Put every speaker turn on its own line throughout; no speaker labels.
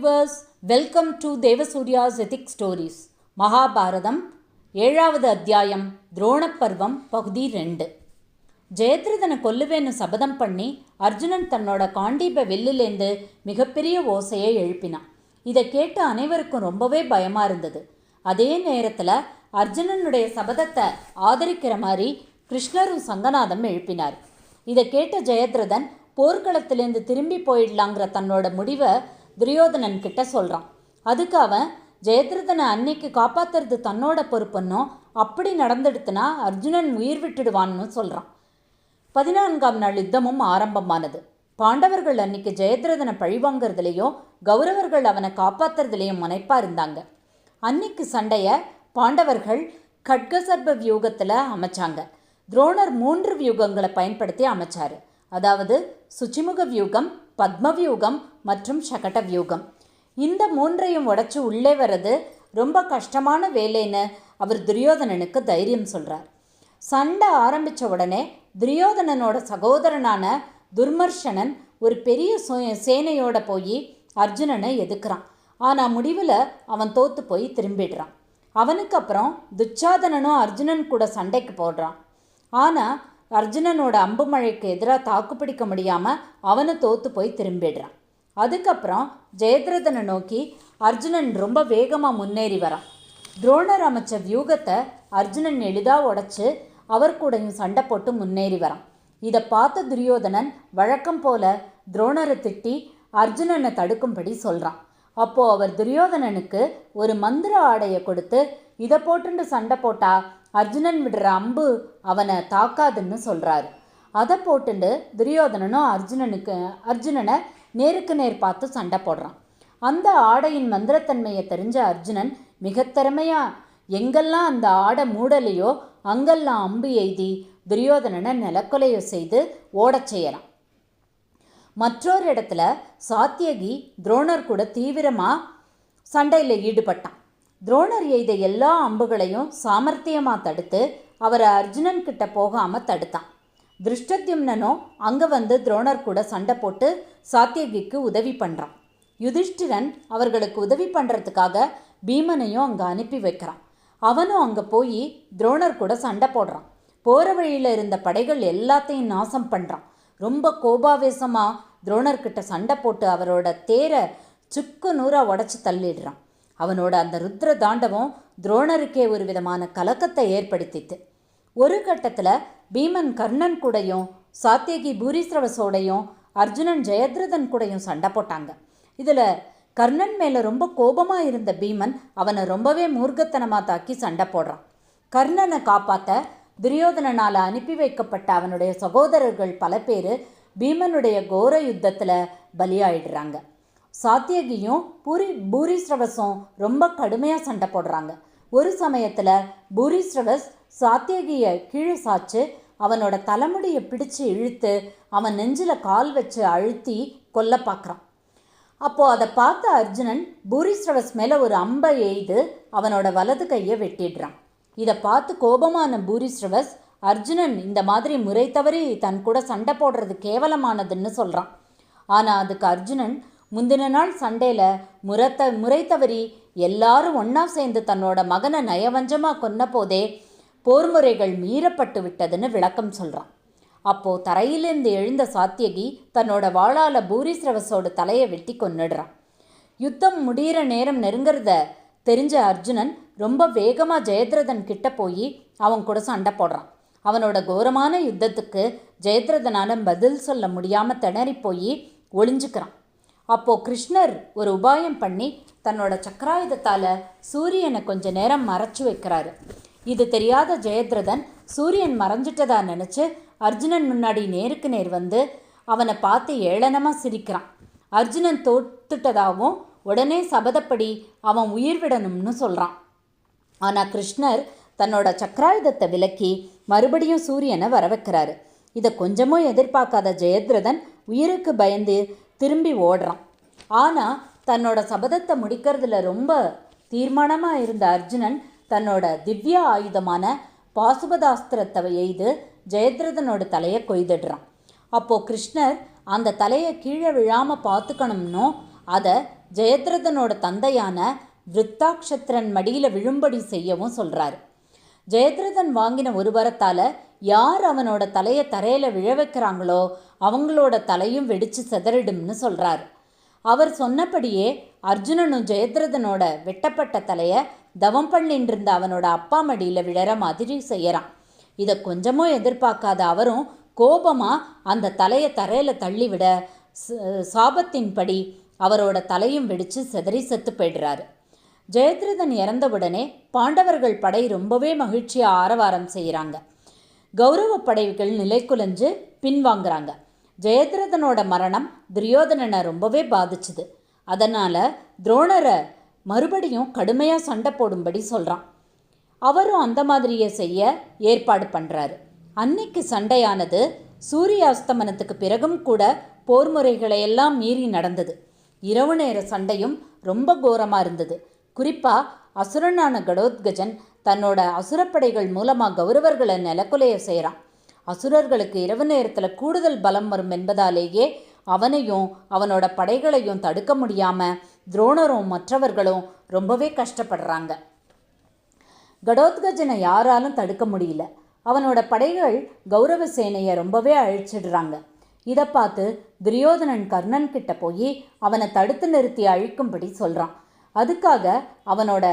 Viewers welcome to தேவசூர்யாஸ் ethic stories Mahabharatam ஏழாவது அத்தியாயம் துரோணப்பர்வம் பகுதி ரெண்டு. ஜெயத்ரதனை கொல்லுவேன்னு சபதம் பண்ணி அர்ஜுனன் தன்னோட காண்டீப வெல்லிலேந்து மிகப்பெரிய ஓசையை எழுப்பினான். இதை கேட்டு அனைவருக்கும் ரொம்பவே பயமாக இருந்தது. அதே நேரத்தில் அர்ஜுனனுடைய சபதத்தை ஆதரிக்கிற மாதிரி கிருஷ்ணரும் சங்கநாதம் எழுப்பினார். இதை கேட்ட ஜெயத்ரதன் போர்க்களத்திலேருந்து திரும்பி போயிடலாங்கிற தன்னோட முடிவை துரியோதனன் கிட்ட சொல்கிறான் அதுக்கு அவன் ஜெயத்ரதனை அன்னைக்கு காப்பாத்துறது தன்னோட பொறுப்புன்னும் அப்படி நடந்துடுத்துனா அர்ஜுனன் உயிர் விட்டுடுவான்னு சொல்கிறான் பதினான்காம் நாள் யுத்தமும் ஆரம்பமானது. பாண்டவர்கள் அன்னைக்கு ஜெயத்ரதனை பழிவாங்கிறதுலையும் கௌரவர்கள் அவனை காப்பாத்துறதுலையும் முனைப்பாக இருந்தாங்க. அன்னைக்கு சண்டையை பாண்டவர்கள் கட்கசர்ப வியூகத்தில் அமைச்சாங்க. துரோணர் மூன்று வியூகங்களை பயன்படுத்தி அமைச்சாரு. அதாவது சுச்சிமுக வியூகம் பத்ம வியூகம் மற்றும் சகடவியூகம். இந்த மூன்றையும் உடைச்சு உள்ளே வர்றது ரொம்ப கஷ்டமான வேலைன்னு அவர் துரியோதனனுக்கு தைரியம் சொல்கிறார் சண்டை ஆரம்பித்த உடனே துரியோதனனோட சகோதரனான துர்மர்ஷனன் ஒரு பெரிய சேனையோட போய் அர்ஜுனனை எதுக்குறான். ஆனால் முடிவில் அவன் தோற்று போய் திரும்பிடுறான். அவனுக்கு அப்புறம் துச்சாதனனும் அர்ஜுனன் கூட சண்டைக்கு போடுறான். ஆனால் அர்ஜுனனோட அம்பு மழைக்கு எதிராக தாக்குப்பிடிக்க முடியாமல் அவனை தோற்று போய் திரும்பிடுறான். அதுக்கப்புறம் ஜெயத்ரதனை நோக்கி அர்ஜுனன் ரொம்ப வேகமாக முன்னேறி வரான். துரோணர் அமைச்ச வியூகத்தை அர்ஜுனன் எளிதாக உடச்சி அவர் கூடயும் சண்டை போட்டு முன்னேறி வரான். இதை பார்த்த துரியோதனன் வழக்கம் போல துரோணரை திட்டி அர்ஜுனனை தடுக்கும்படி சொல்கிறான் அப்போ அவர் துரியோதனனுக்கு ஒரு மந்திர ஆடையை கொடுத்து இதை போட்டுண்டு சண்டை போட்டா அர்ஜுனன் விடுற அம்பு அவனை தாக்காதுன்னு சொல்கிறாரு அதை போட்டுண்டு துரியோதனனும் அர்ஜுனனுக்கு அர்ஜுனனை நேருக்கு நேர் பார்த்து சண்டை போடுறான். அந்த ஆடையின் மந்திரத்தன்மையை தெரிஞ்ச அர்ஜுனன் மிக திறமையா எங்கெல்லாம் அந்த ஆடை மூடலையோ அங்கெல்லாம் அம்பு எய்தி துரியோதனனை நிலக்கொலையோ செய்து ஓடச் செய்யலாம் மற்றொரு இடத்துல சாத்தியகி துரோணர் கூட தீவிரமாக சண்டையில் ஈடுபட்டான். துரோணர் எய்த எல்லா அம்புகளையும் சாமர்த்தியமாக தடுத்து அவரை அர்ஜுனன் கிட்ட போகாமல் தடுத்தான். திருஷ்டத்யும்னனும் அங்கே வந்து துரோணர் கூட சண்டை போட்டு சாத்தியகிக்கு உதவி பண்ணுறான் யுதிஷ்டிரன் அவர்களுக்கு உதவி பண்ணுறதுக்காக பீமனையும் அங்கே அனுப்பி வைக்கிறான். அவனும் அங்கே போய் துரோணர் கூட சண்டை போடுறான். போகிற வழியில் இருந்த படைகள் எல்லாத்தையும் நாசம் பண்ணுறான் ரொம்ப கோபாவேசமாக துரோணர்கிட்ட சண்டை போட்டு அவரோட தேரை சுக்கு நூறாக உடச்சி தள்ளிடுறான். அவனோட அந்த ருத்ர தாண்டவம் துரோணருக்கே ஒரு விதமான கலக்கத்தை ஏற்படுத்தித்து ஒரு கட்டத்தில் பீமன் கர்ணன் கூடையும் சாத்தியகி பூரிஸ்ரவசோடையும் அர்ஜுனன் ஜெயத்ரதன் கூடையும் சண்டை போட்டாங்க. இதில் கர்ணன் மேலே ரொம்ப கோபமாக இருந்த பீமன் அவனை ரொம்பவே மூர்க்கத்தனமாக தாக்கி சண்டை போடுறான். கர்ணனை காப்பாற்ற துரியோதனனால் அனுப்பி வைக்கப்பட்ட அவனுடைய சகோதரர்கள் பல பேர் பீமனுடைய கோர யுத்தத்தில் பலியாயிடுறாங்க. சாத்தியகியும் பூரி பூரிஸ்ரவஸும் ரொம்ப கடுமையாக சண்டை போடுறாங்க. ஒரு சமயத்தில் பூரிஸ்ரவஸ் சாத்தியகியை கீழே சாச்சு அவனோட தலைமுடியை பிடிச்சு இழுத்து அவன் நெஞ்சில் கால் வச்சு அழுத்தி கொல்ல பார்க்குறான் அப்போது அதை பார்த்த அர்ஜுனன் பூரிஸ்ரவஸ் மேலே ஒரு அம்பை எய்து அவனோட வலது கையை வெட்டிடுறான். இதை பார்த்து கோபமான பூரிஸ்ரவஸ் அர்ஜுனன் இந்த மாதிரி முறை தவறி தன் கூட சண்டை போடுறது கேவலமானதுன்னு சொல்கிறான் ஆனால் அதுக்கு அர்ஜுனன் முந்தின நாள் சண்டையில் முறத்த முறை தவறி எல்லாரும் ஒன்றா சேர்ந்து தன்னோட மகனை நயவஞ்சமாக கொன்ன போதே போர்முறைகள் மீறப்பட்டு விட்டதுன்னு விளக்கம் சொல்கிறான் அப்போது தரையிலிருந்து எழுந்த சாத்தியகி தன்னோட வாழால் பூரிஸ்ரவஸோட தலையை வெட்டி கொன்னுடுறான். யுத்தம் முடியிற நேரம் நெருங்கிறத தெரிஞ்ச அர்ஜுனன் ரொம்ப வேகமாக ஜெயத்ரதன் கிட்ட போய் அவன் கூட சண்டை போடுறான். அவனோட கோரமான யுத்தத்துக்கு ஜெயத்ரதனால பதில் சொல்ல முடியாமல் திணறி போய் ஒளிஞ்சுக்கிறான். அப்போது கிருஷ்ணர் ஒரு உபாயம் பண்ணி தன்னோட சக்கராயுதத்தால் சூரியனை கொஞ்ச நேரம் மறைச்சு வைக்கிறாரு. இது தெரியாத ஜெயத்ரதன் சூரியன் மறைஞ்சிட்டதா நினச்சி அர்ஜுனன் முன்னாடி நேருக்கு நேர் வந்து அவனை பார்த்து ஏளனமாக சிரிக்கிறான். அர்ஜுனன் தோத்துட்டதாகவும் உடனே சபதப்படி அவன் உயிர் விடணும்னு சொல்கிறான் ஆனால் கிருஷ்ணர் தன்னோட சக்கராயுதத்தை விலக்கி மறுபடியும் சூரியனை வர வைக்கிறாரு இதை கொஞ்சமும் எதிர்பார்க்காத ஜெயத்ரதன் உயிருக்கு பயந்து திரும்பி ஓடுறான். ஆனால் தன்னோட சபதத்தை முடிக்கிறதுல ரொம்ப தீர்மானமாக இருந்த அர்ஜுனன் தன்னோட திவ்ய ஆயுதமான பாசுபதாஸ்திரத்தை எய்து ஜெயத்ரதனோட தலையை கொய்திடுறான். அப்போது கிருஷ்ணர் அந்த தலையை கீழே விழாமல் பார்த்துக்கணும்னோ அதை ஜெயத்ரதனோட தந்தையான விருத்தாட்சத்திரன் மடியில் விழும்படி செய்யவும் சொல்கிறாரு ஜெயத்ரதன் வாங்கின ஒரு வரத்தால் யார் அவனோட தலையை தரையில் விழ வைக்கிறாங்களோ அவங்களோட தலையும் வெடித்து செதறிடும்னு சொல்கிறாரு அவர் சொன்னபடியே அர்ஜுனனும் ஜெயத்ரதனோட வெட்டப்பட்ட தலையை தவம் பண்ணிட்டு இருந்த அவனோட அப்பா மடியில் விழற மாதிரி செய்யறான். இதை கொஞ்சமும் எதிர்பார்க்காத அவரும் கோபமாக அந்த தலையை தரையில் தள்ளிவிட ச- சாபத்தின்படி அவரோட தலையும் வெடித்து சிதறி செத்து போயிடுறாரு. ஜெயத்ரதன் இறந்தவுடனே பாண்டவர்கள் படை ரொம்பவே மகிழ்ச்சியாக ஆரவாரம் செய்கிறாங்க கௌரவ படைகள் நிலைக்குலைஞ்சு பின்வாங்குறாங்க. ஜெயத்ரதனோட மரணம் துரியோதனனை ரொம்பவே பாதிச்சுது. அதனால் துரோணரை மறுபடியும் கடுமையாக சண்டை போடும்படி சொல்கிறான் அவரும் அந்த மாதிரியே செய்ய ஏற்பாடு பண்ணுறாரு அன்னைக்கு சண்டையானது சூரிய அஸ்தமனத்துக்கு பிறகும் கூட போர் முறைகளை எல்லாம் மீறி நடந்தது. இரவு நேர சண்டையும் ரொம்ப கோரமாக இருந்தது. குறிப்பாக அசுரனான கடோத்கஜன் தன்னோட அசுரப்படைகள் மூலமாக கௌரவர்களை நிலக்குலைய செய்கிறான் அசுரர்களுக்கு இரவு நேரத்தில் கூடுதல் பலம் வரும் என்பதாலேயே அவனையும் அவனோட படைகளையும் தடுக்க முடியாமல் துரோணரும் மற்றவர்களும் ரொம்பவே கஷ்டப்படுறாங்க. கடோத்கஜனை யாராலும் தடுக்க முடியல. அவனோட படைகள் கௌரவ சேனையை ரொம்பவே அழிச்சிடுறாங்க. இதை பார்த்து துரியோதனன் கர்ணன் கிட்ட போய் அவனை தடுத்து நிறுத்தி அழிக்கும்படி சொல்கிறான் அதுக்காக அவனோட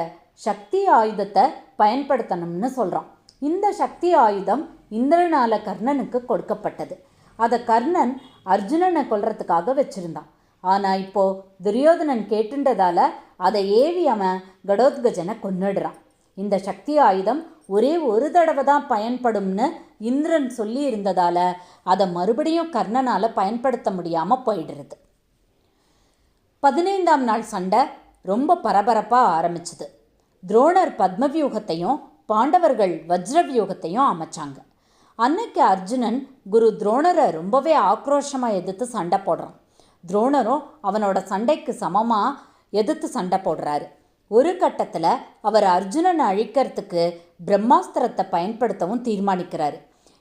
சக்தி ஆயுதத்தை பயன்படுத்தணும்னு சொல்கிறான் இந்த சக்தி ஆயுதம் இந்திரனால கர்ணனுக்கு கொடுக்கப்பட்டது. அதை கர்ணன் அர்ஜுனனை கொல்றதுக்காக வச்சுருந்தான். ஆனால் இப்போ துரியோதனன் கேட்டுன்றதால அதை ஏவி அவன் கடோத்கஜனை கொன்னுடுறான். இந்த சக்தி ஆயுதம் ஒரே ஒரு தடவை தான் பயன்படும்னு இந்திரன் சொல்லி இருந்ததால அதை மறுபடியும் கர்ணனால் பயன்படுத்த முடியாமல் போயிடுறது. பதினைந்தாம் நாள் சண்டை ரொம்ப பரபரப்பாக ஆரம்பிச்சுது. துரோணர் பத்மவியூகத்தையும் பாண்டவர்கள் வஜ்ரவியூகத்தையும் அமைச்சாங்க. அன்னைக்கு அர்ஜுனன் குரு துரோணரை ரொம்பவே ஆக்ரோஷமாக எதிர்த்து சண்டை போடுறான். துரோணரும் அவனோட சண்டைக்கு சமமாக எதிர்த்து சண்டை போடுறாரு. ஒரு கட்டத்தில் அவர் அர்ஜுனனை அழிக்கிறதுக்கு பிரம்மாஸ்திரத்தை பயன்படுத்தவும் தீர்மானிக்கிறாரு.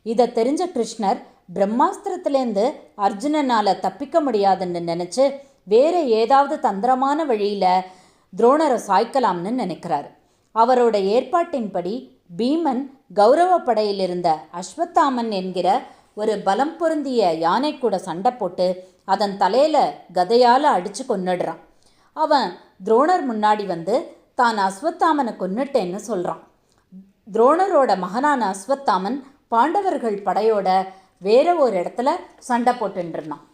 இதை தெரிஞ்ச கிருஷ்ணர் பிரம்மாஸ்திரத்துலேருந்து அர்ஜுனனால் தப்பிக்க முடியாதுன்னு நினச்சி வேறு ஏதாவது தந்திரமான வழியில் துரோணரை சாய்க்கலாம்னு நினைக்கிறாரு. அவரோட ஏற்பாட்டின்படி பீமன் கௌரவ படையில் இருந்த அஸ்வத்தாமன் என்கிற ஒரு பலம் பொருந்திய யானை கூட சண்டை போட்டு அதன் தலையில் கதையால் அடித்து கொன்னுடுறான். அவன் துரோணர் முன்னாடி வந்து தான் அஸ்வத்தாமனை கொன்னுட்டேன்னு சொல்கிறான் துரோணரோட மகனான அஸ்வத்தாமன் பாண்டவர்கள் படையோட வேற ஒரு இடத்துல சண்டை போட்டுருந்தான்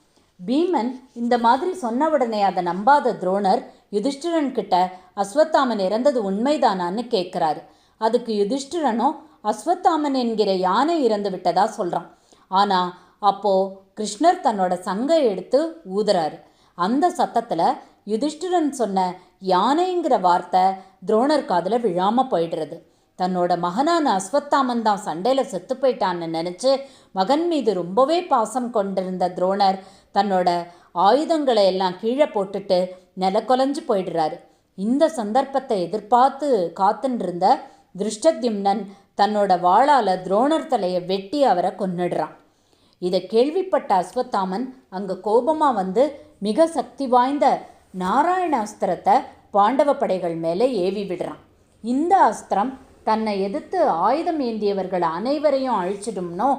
பீமன் இந்த மாதிரி சொன்ன உடனே அதை நம்பாத துரோணர் யுதிஷ்டிரன் கிட்ட அஸ்வத்தாமன் இறந்தது உண்மைதானான்னு கேட்குறாரு அதுக்கு யுதிஷ்டிரனும் அஸ்வத்தாமன் என்கிற யானை இறந்து விட்டதா சொல்கிறான் ஆனால் அப்போ கிருஷ்ணர் தன்னோட சங்கை எடுத்து ஊதுறாரு. அந்த சத்தத்தில் யுதிஷ்டிரன் சொன்ன யானைங்கிற வார்த்தை துரோணர் காதில் விழாமல் போயிடுறது. தன்னோட மகனான அஸ்வத்தாமன் தான் சண்டையில் செத்து போயிட்டான்னு நினச்சி மகன் மீது ரொம்பவே பாசம் கொண்டிருந்த துரோணர் தன்னோட ஆயுதங்களை எல்லாம் கீழே போட்டுட்டு நிலக்கொலைஞ்சு போயிடுறாரு. இந்த சந்தர்ப்பத்தை எதிர்பார்த்து காத்துன்றிருந்த திருஷ்டத்யும்னன் தன்னோட வாளால் துரோணர் தலையை வெட்டி அவரை கொன்னுடுறான். இதை கேள்விப்பட்ட அஸ்வத்தாமன் அங்கே கோபமாக வந்து மிக சக்தி வாய்ந்த நாராயண அஸ்திரத்தை பாண்டவ படைகள் மேலே ஏவி விடுறான். இந்த அஸ்திரம் தன்னை எதிர்த்து ஆயுதம் ஏந்தியவர்கள் அனைவரையும் அழிச்சிடும்னோ?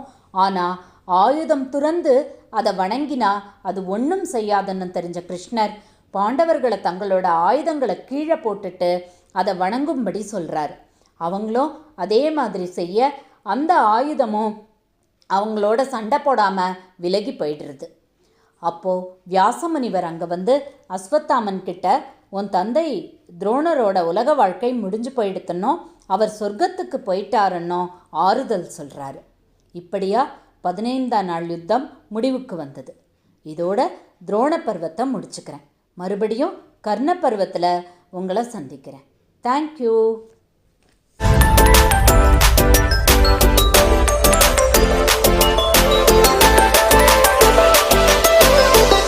ஆனால் ஆயுதம் துறந்து அதை வணங்கினா அது ஒன்றும் செய்யாதுன்னு தெரிஞ்ச கிருஷ்ணர் பாண்டவர்களை தங்களோட ஆயுதங்களை கீழே போட்டுட்டு அதை வணங்கும்படி சொல்கிறார் அவங்களும் அதே மாதிரி செய்ய அந்த ஆயுதமும் அவங்களோட சண்டை போடாமல் விலகி போயிடுறது. அப்போது வியாசமுனிவர் அங்கே வந்து அஸ்வத்தாமன் கிட்ட உன் தந்தை துரோணரோட உலக வாழ்க்கை முடிஞ்சு போயிடுத்துன்னோ? அவர் சொர்க்கத்துக்கு போயிட்டாருன்னோ ஆறுதல் சொல்கிறாரு இப்படியா? பதினைந்தாம் நாள் யுத்தம் முடிவுக்கு வந்தது. இதோட துரோண பருவத்தை முடிச்சுக்கிறேன். மறுபடியும் கர்ண பருவத்தில் உங்களை சந்திக்கிறேன். தேங்க்யூ